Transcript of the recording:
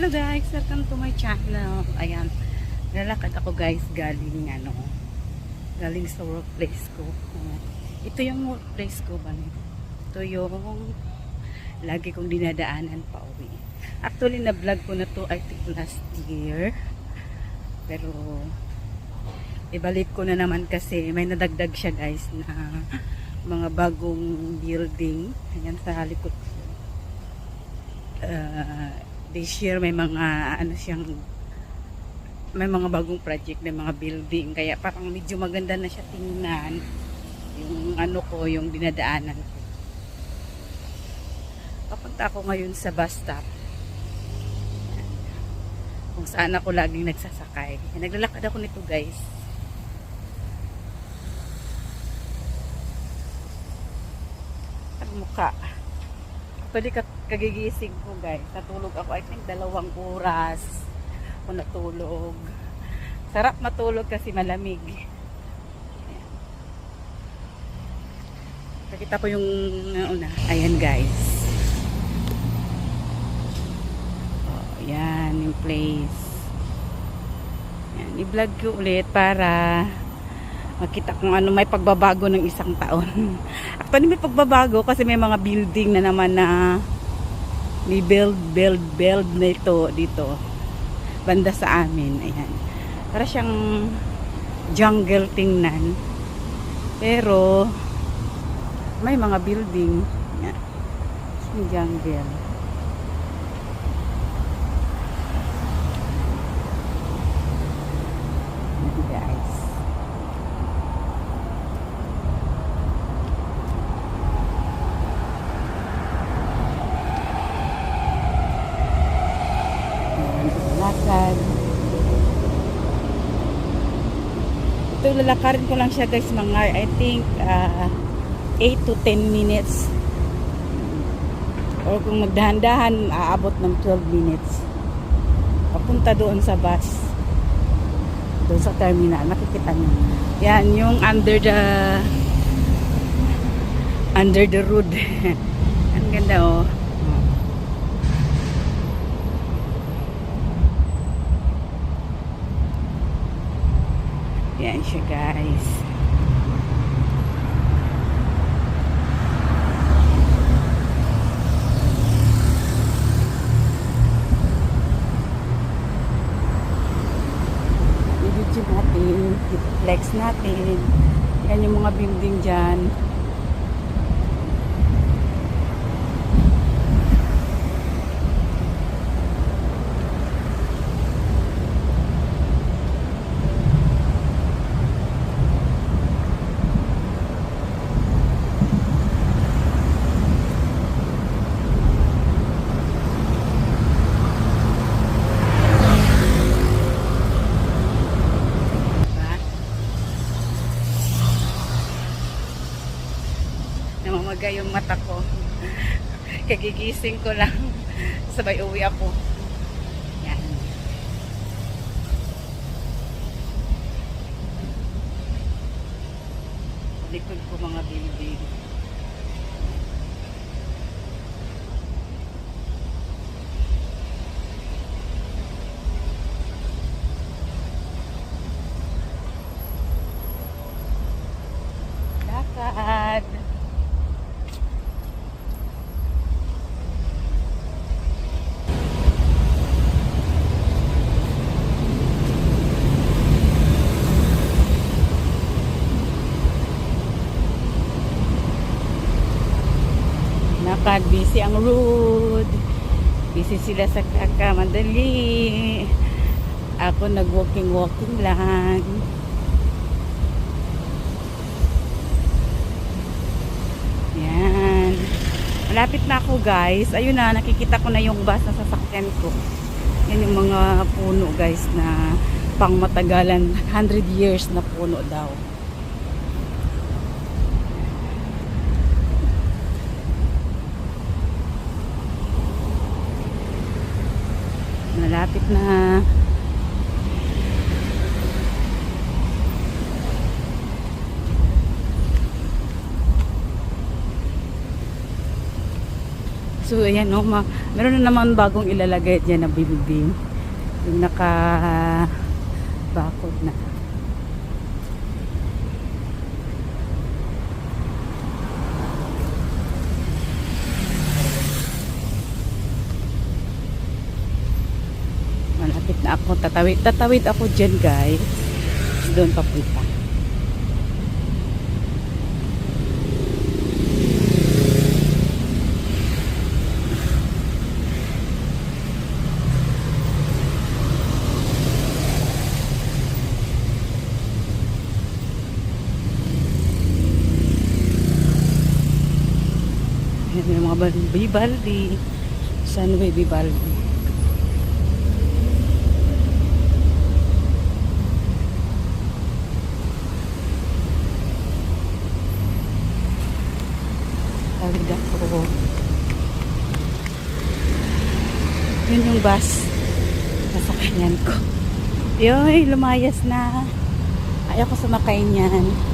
Hello guys, welcome to my channel. Ayan, lalakad ako guys galing ano, galing sa workplace ko. Ito yung workplace ko ba? Ito yung lagi kong dinadaanan pa uwi. Actually, na-vlog ko na to I think last year. Pero, ibalik ko na naman kasi may nadagdag siya guys na mga bagong building. Ayan sa likod ko. Uh, this year may mga ano siyang may mga bagong project na mga building. Kaya parang medyo maganda na siya tingnan yung ano ko yung dinadaanan ko. Papunta ako ngayon sa bus stop. Kung saan ako laging nagsasakay. Naglalakad ako nito guys. Ang mukha Actually, ka- kagigising ko guys. Natulog ako, I think, dalawang oras ako natulog. Sarap matulog kasi malamig. Ayan. Nakita ko yung una. Ayan guys. Oh, yan yung place. Yan, i-vlog ko ulit para makita kung ano may pagbabago ng isang taon. Actually may pagbabago kasi may mga building na naman na may build, build, build na ito dito. Banda sa amin. Ayan. Para siyang jungle tingnan. Pero may mga building. Ayan. Jungle. Ayan, lakad. Ito lalakarin ko lang siya guys mga I think uh, 8 to 10 minutes. Or kung magdahan-dahan aabot ng 12 minutes. Papunta doon sa bus. Doon sa terminal. Makikita niyo. Yan yung under the under the road. Ang ganda oh. Yan siya guys. Namamaga yung mata ko. Kagigising ko lang. Sabay uwi ako. Yan. Likod ko mga building. Lakad. Lakad, busy ang road. Busy sila sa kakamadali. Ako nag-walking-walking lang. Yan. Malapit na ako guys. Ayun na, nakikita ko na yung bus na sasakyan ko. Yan yung mga puno guys na pang matagalan. 100 years na puno daw. Malapit na. So, ayan, no, ma meron na naman bagong ilalagay dyan na building. Yung naka bakod na. Malapit na ako. Tatawid, tatawid ako dyan, guys. Doon papunta. Ayan yung mga bal- Bibaldi. Sunway Bibaldi. Tawid ako. Yun yung bus. Nasakyan ko. Yoy, lumayas na. Ayaw ko sumakay niyan.